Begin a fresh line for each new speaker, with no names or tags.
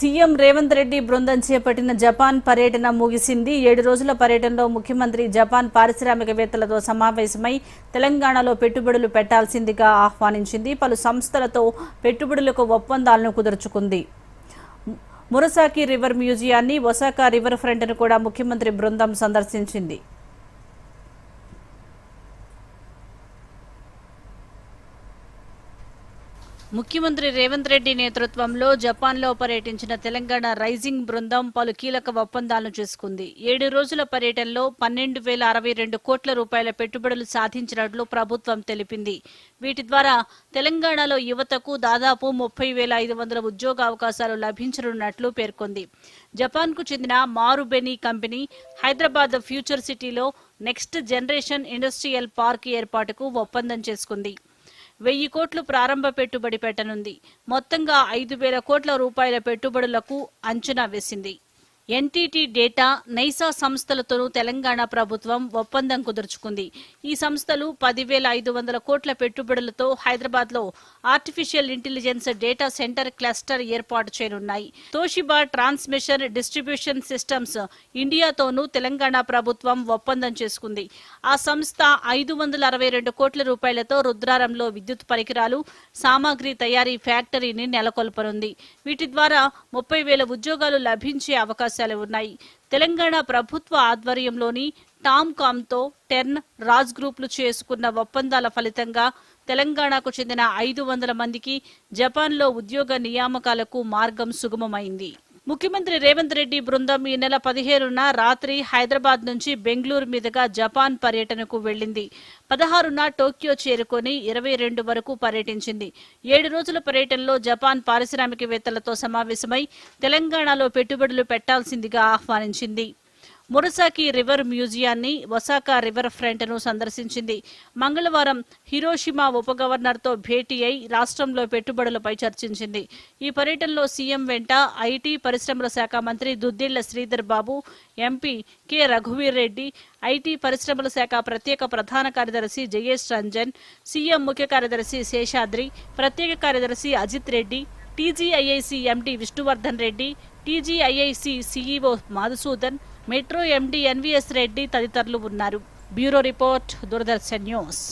CM Revanth Reddy బృందం చేపట్టిన Japan పర్యటన ముగిసింది. ఏడు రోజుల పర్యటనలో ముఖ్యమంత్రి జపాన్ పారిశ్రామికవేత్తలతో సమావేశమై తెలంగాణలో పెట్టుబడులు పెట్టాల్సిందిగా ఆహ్వానించింది. పలు సంస్థలతో పెట్టుబడులకు ఒప్పందాలను కుదుర్చుకుంది. మురసాకి రివర్ మ్యూజియాన్ని ఒసాకా రివర్ ఫ్రంట్ను కూడా ముఖ్యమంత్రి బృందం సందర్శించింది. ముఖ్యమంత్రి రేవంత్ రెడ్డి నేతృత్వంలో జపాన్లో పర్యటించిన తెలంగాణ రైజింగ్ బృందం పలు కీలక ఒప్పందాలను చేసుకుంది. ఏడు రోజుల పర్యటనలో పన్నెండు వేల అరవై రెండు కోట్ల రూపాయల పెట్టుబడులు సాధించినట్లు ప్రభుత్వం తెలిపింది. వీటి ద్వారా తెలంగాణలో యువతకు దాదాపు ముప్పై వేల ఐదు వందల ఉద్యోగ అవకాశాలు లభించనున్నట్లు పేర్కొంది. జపాన్కు చెందిన మారుబెని కంపెనీ హైదరాబాద్ ఫ్యూచర్ సిటీలో నెక్స్ట్ జనరేషన్ ఇండస్ట్రియల్ పార్క్ ఏర్పాటుకు ఒప్పందం చేసుకుంది. వెయ్యి కోట్లు ప్రారంభ పెట్టుబడి పెట్టనుంది. మొత్తంగా ఐదు వేల కోట్ల రూపాయల పెట్టుబడులకు అంచనా వేసింది. ఎన్టీటీ డేటా నైసా సంస్థలతోనూ తెలంగాణ ప్రభుత్వం ఒప్పందం కుదుర్చుకుంది. ఈ సంస్థలు పదివేల ఐదు వందల కోట్ల పెట్టుబడులతో హైదరాబాద్లో artificial intelligence data centre cluster ఏర్పాటు చేయనున్నాయి. తోషిబా ట్రాన్స్మిషన్ డిస్ట్రిబ్యూషన్ సిస్టమ్స్ ఇండియాతోనూ తెలంగాణ ప్రభుత్వం ఒప్పందం చేసుకుంది. ఆ సంస్థ ఐదు వందల అరవై రెండు కోట్ల రూపాయలతో రుద్రారంలో విద్యుత్ పరికరాలు సామాగ్రి తయారీ ఫ్యాక్టరీని నెలకొల్పనుంది. వీటి ద్వారా ముప్పై వేల ఉద్యోగాలు లభించే అవకాశం అవకాశాలు ఉన్నాయి. తెలంగాణ ప్రభుత్వ ఆధ్వర్యంలోని టామ్కామ్తో టెర్న్ రాజ్ గ్రూపులు చేసుకున్న ఒప్పందాల ఫలితంగా తెలంగాణకు చెందిన ఐదు వందల మందికి జపాన్లో ఉద్యోగ నియామకాలకు మార్గం సుగమమైంది. ముఖ్యమంత్రి రేవంత్ రెడ్డి బృందం ఈ నెల పదిహేనున రాత్రి హైదరాబాద్ నుంచి బెంగళూరు మీదుగా జపాన్ పర్యటనకు వెళ్ళింది పదహారున టోక్యో చేరుకొని ఇరవై రెండు వరకు పర్యటించింది. ఏడు రోజుల పర్యటనలో జపాన్ పారిశ్రామికవేత్తలతో సమావేశమై తెలంగాణలో పెట్టుబడులు పెట్టాల్సిందిగా ఆహ్వానించింది. మురసాకి రివర్ మ్యూజియాన్ని ఒసాకా రివర్ ఫ్రంట్ను సందర్శించింది. మంగళవారం హిరోషిమా ఉప గవర్నర్తో భేటీ అయి రాష్ట్రంలో పెట్టుబడులపై చర్చించింది. ఈ పర్యటనలో సీఎం వెంట ఐటీ పరిశ్రమల శాఖ మంత్రి దుద్దిళ్ళ శ్రీధర్ బాబు ఎంపీ కె రఘువీర్ రెడ్డి ఐటీ పరిశ్రమల శాఖ ప్రత్యేక ప్రధాన కార్యదర్శి జయేష్ రంజన్ సీఎం ముఖ్య కార్యదర్శి శేషాద్రి ప్రత్యేక కార్యదర్శి Ajith Reddy TGIIC MD Vishnuvardhan Reddy TGIIC CEO Madhusudan metro MD NVS Reddy తదితరులు ఉన్నారు. Bureau report Doordarshan news.